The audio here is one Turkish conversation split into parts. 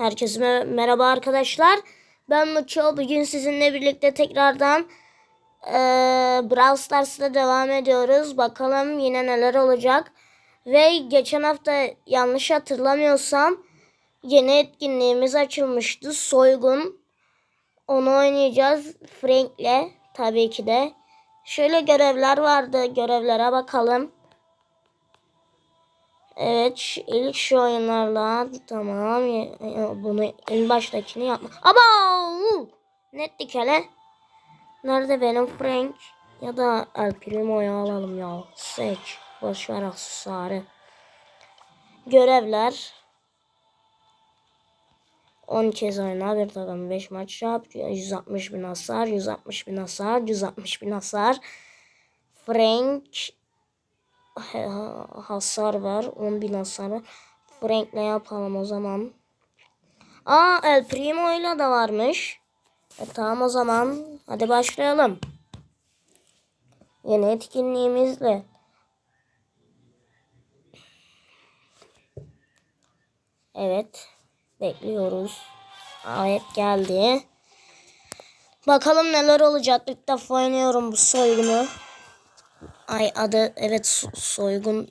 Herkese me- merhaba arkadaşlar. Ben Muço. Bugün sizinle birlikte tekrardan eee Brawl Stars'la devam ediyoruz. Bakalım yine neler olacak. Ve geçen hafta yanlış hatırlamıyorsam yeni etkinliğimiz açılmıştı. Soygun. Onu oynayacağız Frank'le tabii ki de. Şöyle görevler vardı. Görevlere bakalım. Evet ilk şu oyunlarla tamam bunu en baştakini yapma. Aba nettik hele. Nerede benim Frank ya da El Primo'yu alalım ya. Seç. Boş ver aksesuarı. Görevler. 10 kez oyna bir takım 5 maç yap 160 bin hasar 160 bin hasar 160 bin hasar Frank hasar var. 10 bin hasar var. Frank'le yapalım o zaman. Aa El Primo ile de varmış. E, tamam o zaman. Hadi başlayalım. Yeni etkinliğimizle. Evet. Bekliyoruz. Ayet geldi. Bakalım neler olacak. İlk defa oynuyorum bu soygunu. Ay adı evet so- soygun.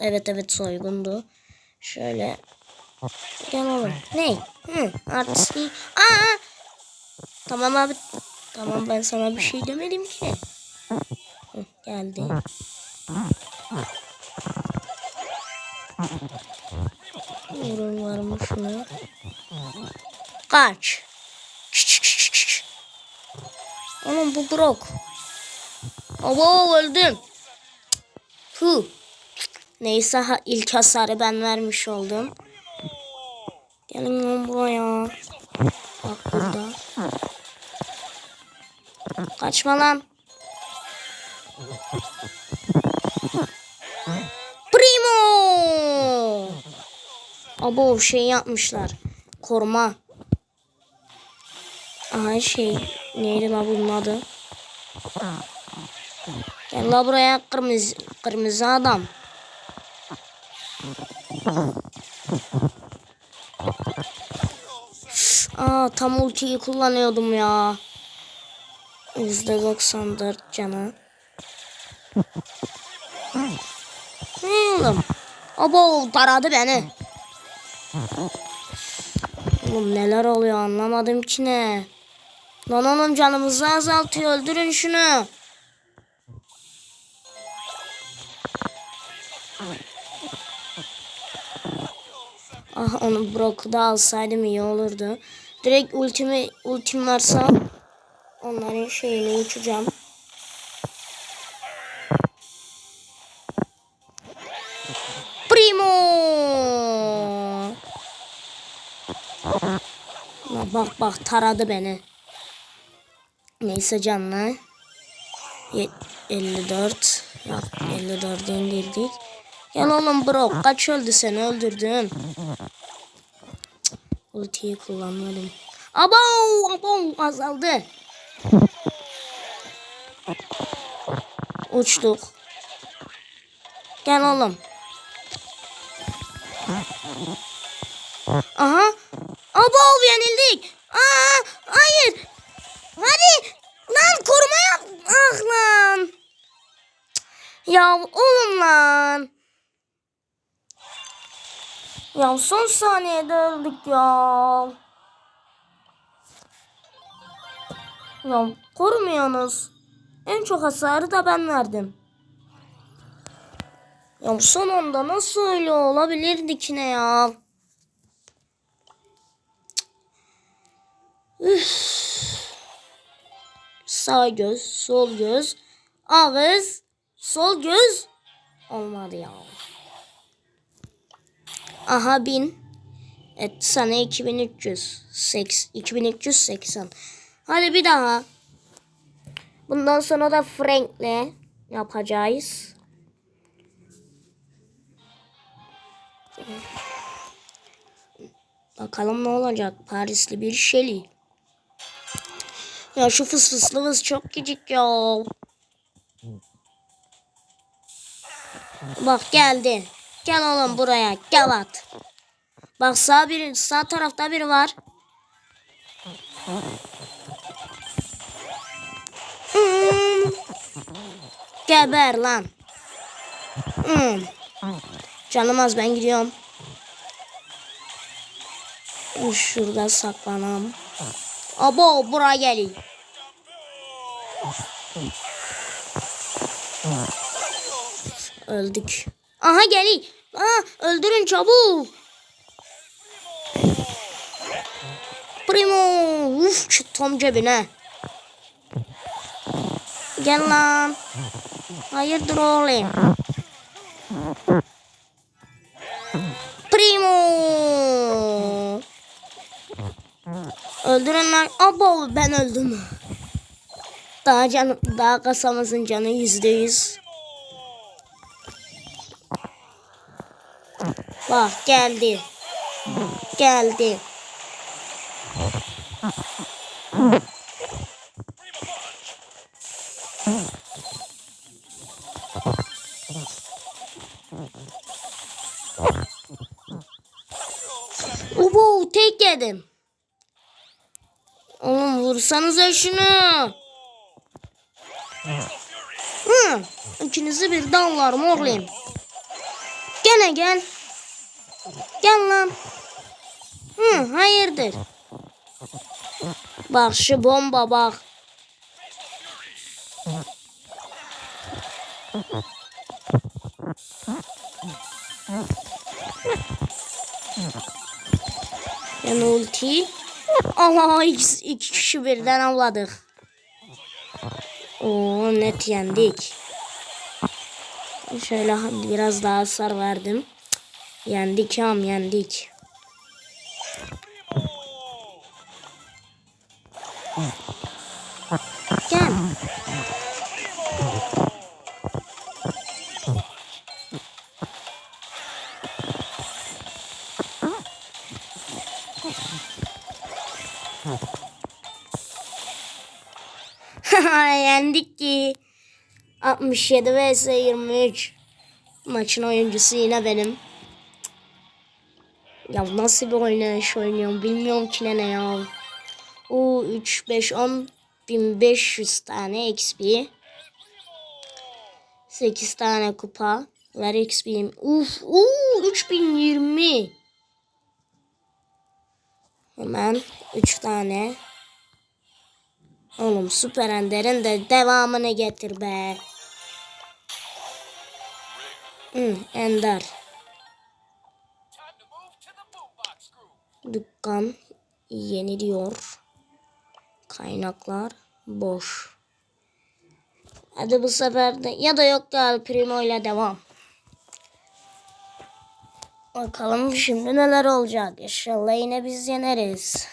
Evet evet soygundu. Şöyle. Gel oğlum. Ne? Hı, artist değil. Aa! Tamam abi. Tamam ben sana bir şey demedim ki. Hı, geldi. Vurun var mı şunu? Kaç. Oğlum bu Brock. Abo öldüm. Hu. Neyse ha, ilk hasarı ben vermiş oldum. Gelin lan buraya. Bak burada. Kaçma lan. Primo. Abo şey yapmışlar. Koruma. Aha şey neydi la bunun adı? Gel la buraya kırmızı kırmızı adam. Aa tam ultiyi kullanıyordum ya. %94 canı. Ne oğlum? Abo taradı beni. Oğlum neler oluyor anlamadım ki ne. Lan oğlum canımızı azaltıyor öldürün şunu. Ah onu Brock'u da alsaydım iyi olurdu. Direkt ultimi ultim varsa onların şeyini uçacağım. Primo. Bak bak taradı beni. Neyse canlı. Ye- 54. Ya 54 indirdik. Gel oğlum bro kaç öldü seni öldürdüm. Cık, Ultiyi kullanmadım. Abo abo azaldı. Uçtuk. Gel oğlum. Aha. Abo yenildik. Aa, hayır. Hadi. Lan koruma yap. Ah lan. Ya oğlum lan. Ya son saniyede öldük ya. Ya korumuyorsunuz. En çok hasarı da ben verdim. Ya son anda nasıl öyle olabilirdi ki ne ya? Üf. Sağ göz, sol göz, ağız, sol göz. Olmadı ya. Aha bin. Evet sana 2300. Seks, 2380. Hadi bir daha. Bundan sonra da Frank'le yapacağız. Bakalım ne olacak. Parisli bir Shelly. Ya şu fıs fıslımız çok gecik ya. Bak geldi. Gel oğlum buraya. Gel at. Bak sağ biri sağ tarafta biri var. Hmm. Geber lan. Hmm. Canım az ben gidiyorum. Şurada saklanam. Abo buraya gelin. Öldük. Aha gelin. Aa, öldürün çabuk. Primo. Uf şu tam cebine. Gel lan. Hayırdır oğlum? Primo. Öldürün lan. Abo ben öldüm. Daha canım, daha kasamızın canı yüzde yüz. Bak geldi. Geldi. Ubu tek yedim. Oğlum vursanıza şunu. Hı, ikinizi bir dallarım oğlum. Gene gel. Gel lan. Hı, hayırdır? Bak şu bomba bak. Yani ulti. Allah iki, iki kişi birden avladık. Oo net yendik. Şöyle biraz daha hasar verdim. Yendik am yendik. Gel. Yendik ki. 67 vs 23. Maçın oyuncusu yine benim. Ya nasıl bir oynayış oynuyorum bilmiyorum ki ne ya. U 3 5 10 1500 tane XP. 8 tane kupa. Ver XP'yim. Uf, uu 3020. Hemen 3 tane. Oğlum Süper Ender'in de devamını getir be. Hı, Ender. Dükkan yeniliyor. Kaynaklar boş. Hadi bu sefer de ya da yok gel Primo ile devam. Bakalım şimdi neler olacak. İnşallah yine biz yeneriz.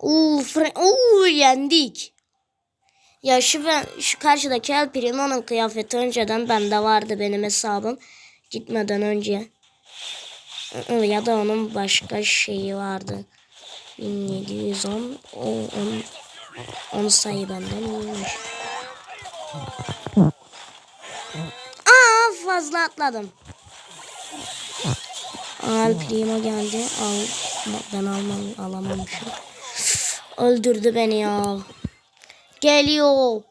Uuu, uuu yendik. Ya şu ben şu karşıdaki El Primo'nun kıyafeti önceden bende vardı benim hesabım. Gitmeden önce. Ya da onun başka şeyi vardı. 1710 o 10 10 sayı benden iyiymiş. Aa fazla atladım. Al Primo geldi. Al ben almam alamamışım. Öldürdü beni ya. Geliyor.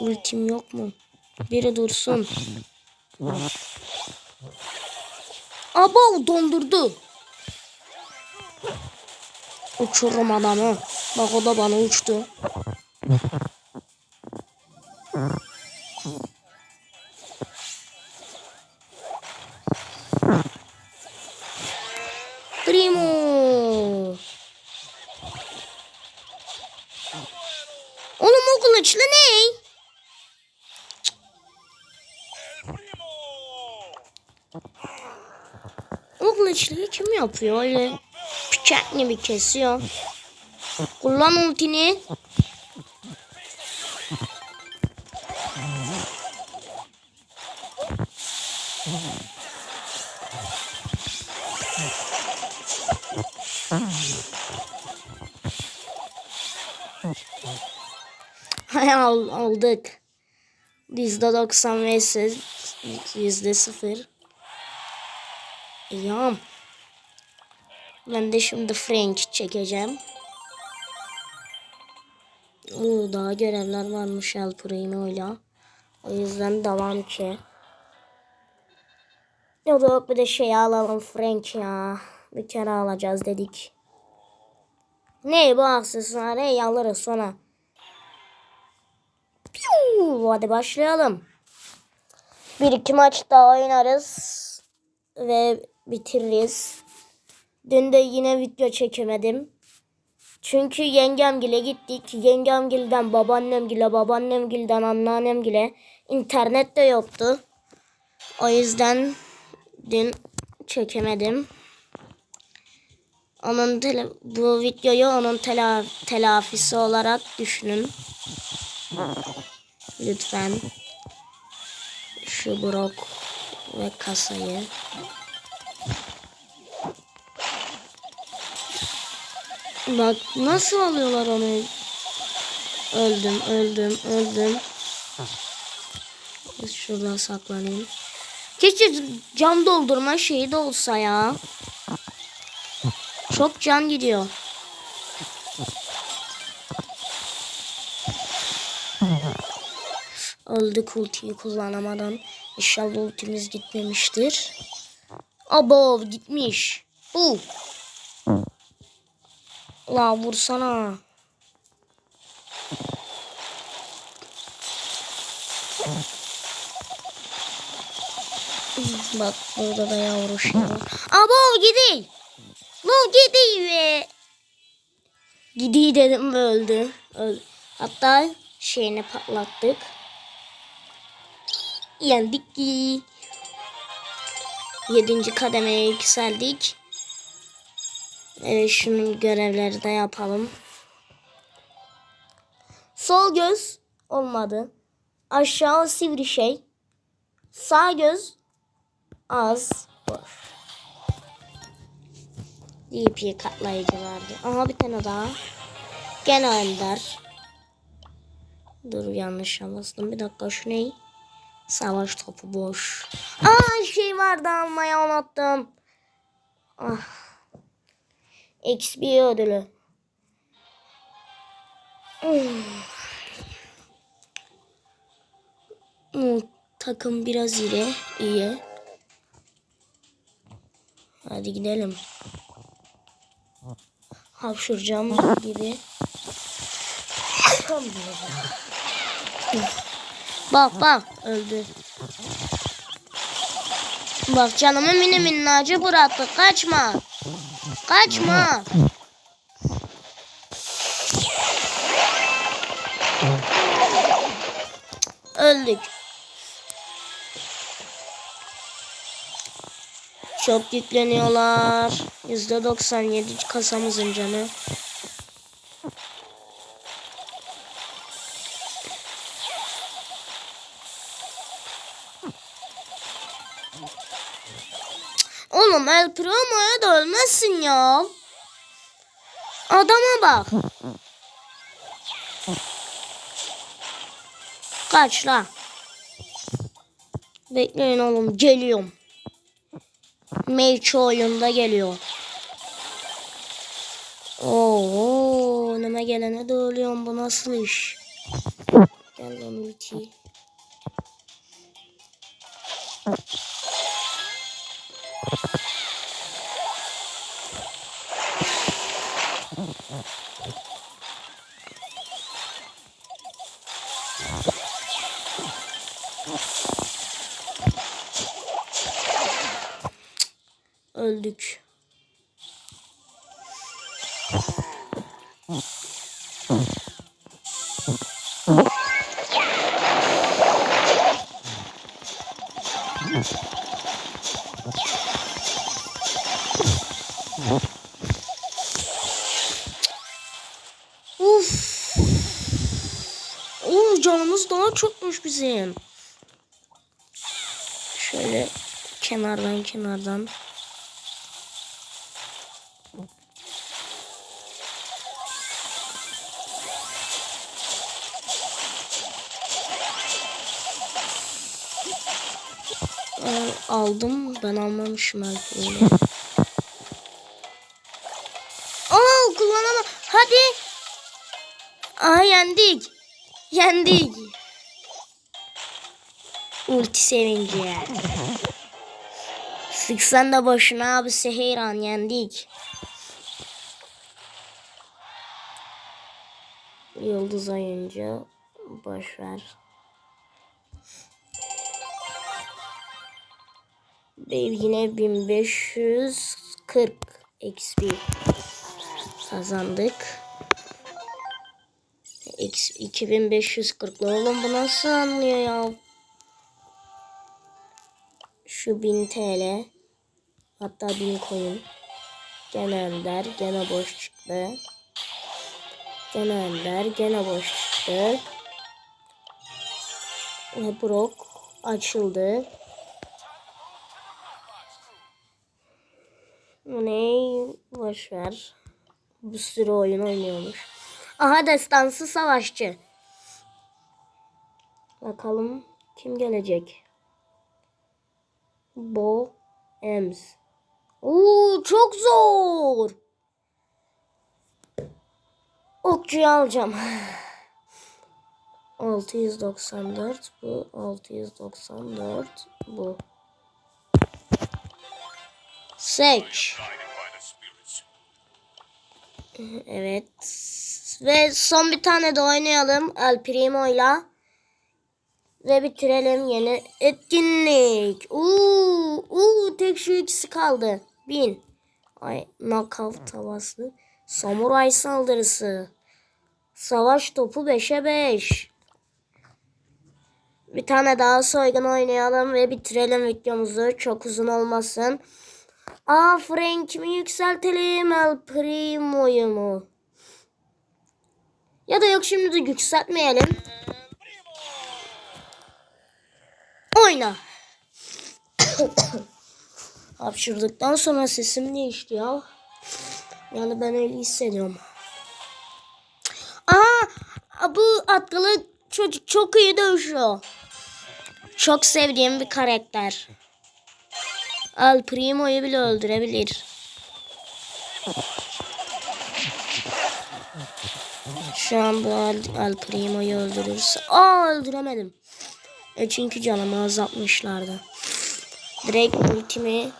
Ultim yok mu? Biri dursun. Abo dondurdu. Uçurum adamı. Bak o da bana uçtu. Yapıyor öyle? Bıçak gibi kesiyor. Kullan ultini. Hay al, aldık. Yüzde doksan vs yüzde sıfır. Ya. Ben de şimdi Frank çekeceğim. Oo, daha görevler varmış El Primo'yla. O yüzden devam ki. Ya da bir de şey alalım Frank ya. Bir kere alacağız dedik. Ne bu aksesuarı alırız sonra. Piu, hadi başlayalım. Bir iki maç daha oynarız. Ve bitiririz. Dün de yine video çekemedim. Çünkü yengemgile gittik. Yengemgilden babaannemgile, babaannemgilden anneannemgile. internet de yoktu. O yüzden dün çekemedim. Onun tele, bu videoyu onun tela, telafisi olarak düşünün. Lütfen. Şu brok ve kasayı. Bak nasıl alıyorlar onu? Öldüm, öldüm, öldüm. Şuradan saklanayım. Keşke can doldurma şeyi de olsa ya. Çok can gidiyor. Öldük ultiyi kullanamadan. İnşallah ultimiz gitmemiştir. Abo gitmiş. Bu. La vursana. Bak burada da yavru şey var. Abo gidiyor. No gidiyor be. Gidiyor dedim ve öldü. öldü. Hatta şeyini patlattık. Yendik. Yedinci kademeye yükseldik. Evet şunun görevleri de yapalım. Sol göz olmadı. Aşağı sivri şey. Sağ göz az boş. DP katlayıcı vardı. Aha bir tane daha. Gene Ender. Dur yanlış bastım. Bir dakika şu ne? Savaş topu boş. Aa şey vardı almayı unuttum. Ah. XP ödülü. Hmm. Takım biraz iri, iyi. Hadi gidelim. Hapşuracağım gibi. bak bak öldü. Bak canımı mini minnacı bıraktı. Kaçma. Kaçma. Öldük. Çok yükleniyorlar. Yüzde 97 kasamızın canı. Oğlum El Primo'ya da ölmezsin ya. Adama bak. Kaç la. Bekleyin oğlum geliyorum. Mage oyunda geliyor. Oo, önüme gelene de ölüyorum. Bu nasıl iş? Gel lan ulti. Öldük. Bizim. Şöyle kenardan kenardan. Aldım. Ben almamışım Alper'i. Aa kullanamam. Hadi. Aha yendik. Yendik. Ulti sevinci. Sıksan da boşuna abi Seheyran yendik. Yıldız oyuncu boş ver. Ve yine 1540 XP kazandık. X 2540 oğlum bu nasıl anlıyor ya? Şu 1000 TL. Hatta 1000 coin. Gene ender. Gene boş çıktı. Gene ender. Gene boş çıktı. Ve Brock açıldı. Bu ne? Boş ver. Bir sürü oyun oynuyormuş. Aha destansı savaşçı. Bakalım kim gelecek? Bo Ems. Oo çok zor. Okçuyu alacağım. 694 bu 694 bu. Seç. Evet. Ve son bir tane de oynayalım El Primo'yla. Ve bitirelim yeni etkinlik. Uuu, uuu tek şu ikisi kaldı. Bin. Ay knockout tavası. Samuray saldırısı. Savaş topu 5'e 5. Bir tane daha soygun oynayalım ve bitirelim videomuzu. Çok uzun olmasın. Aa Frank mi yükseltelim El Primo'yu mu? Ya da yok şimdi de yükseltmeyelim. Oyna. Hapşırdıktan sonra sesim değişti ya. Yani ben öyle hissediyorum. Aa, bu atlı çocuk çok iyi dövüşüyor. Çok sevdiğim bir karakter. Al Primo'yu bile öldürebilir. Şu an bu Al, Al Primo'yu öldürürse... Aa öldüremedim. E çünkü canımı azaltmışlardı. Direkt ultimi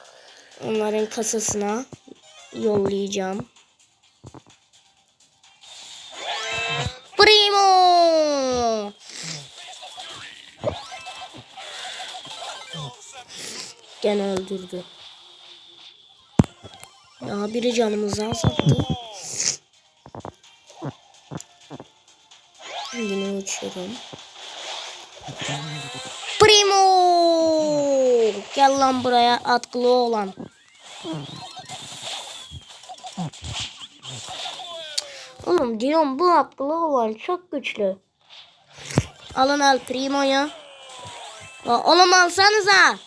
onların kasasına yollayacağım. Primo! Gene öldürdü. Ya biri canımızı azalttı. Yine uçuyorum. Gel lan buraya atkılı olan. Oğlum diyorum bu atkılı olan çok güçlü. Alın al Primo'yu. Oğlum alsanıza.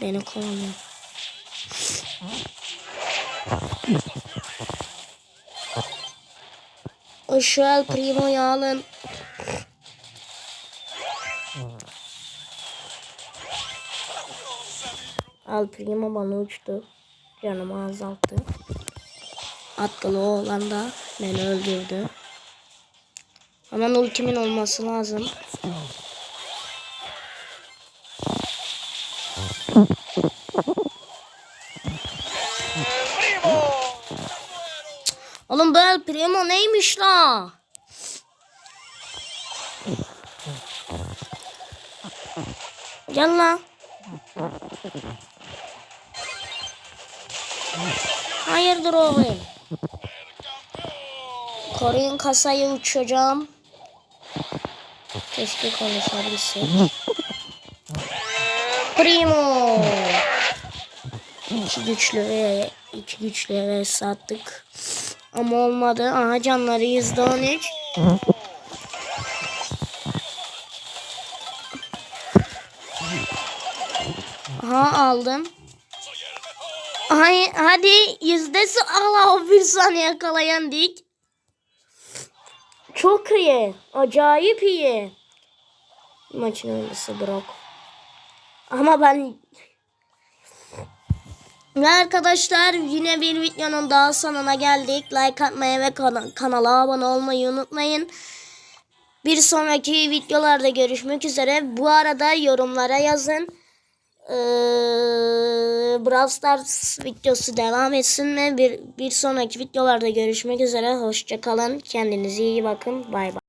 Beni kovalıyor. O şu El Primo'yu alın. Al Primo bana uçtu. Canımı azalttı. Atkılı olan da beni öldürdü. Hemen ultimin olması lazım. Primo neymiş la? Gel la. Hayırdır oğlum? Koruyun kasayı uçacağım. Keşke konuşabilsek. Primo. İki güçlü ve iki güçlü ve sattık. Ama olmadı. Aha canları yüzde on üç. Aha aldım. Ay, hadi yüzdesi Allah bir saniye yakalayan dik. Çok iyi. Acayip iyi. Maçın oyuncusu Brock. Ama ben ve arkadaşlar yine bir videonun daha sonuna geldik. Like atmayı ve kana- kanala abone olmayı unutmayın. Bir sonraki videolarda görüşmek üzere. Bu arada yorumlara yazın. Ee, Brawl Stars videosu devam etsin ve bir, bir sonraki videolarda görüşmek üzere. Hoşçakalın. Kendinize iyi bakın. Bay bay.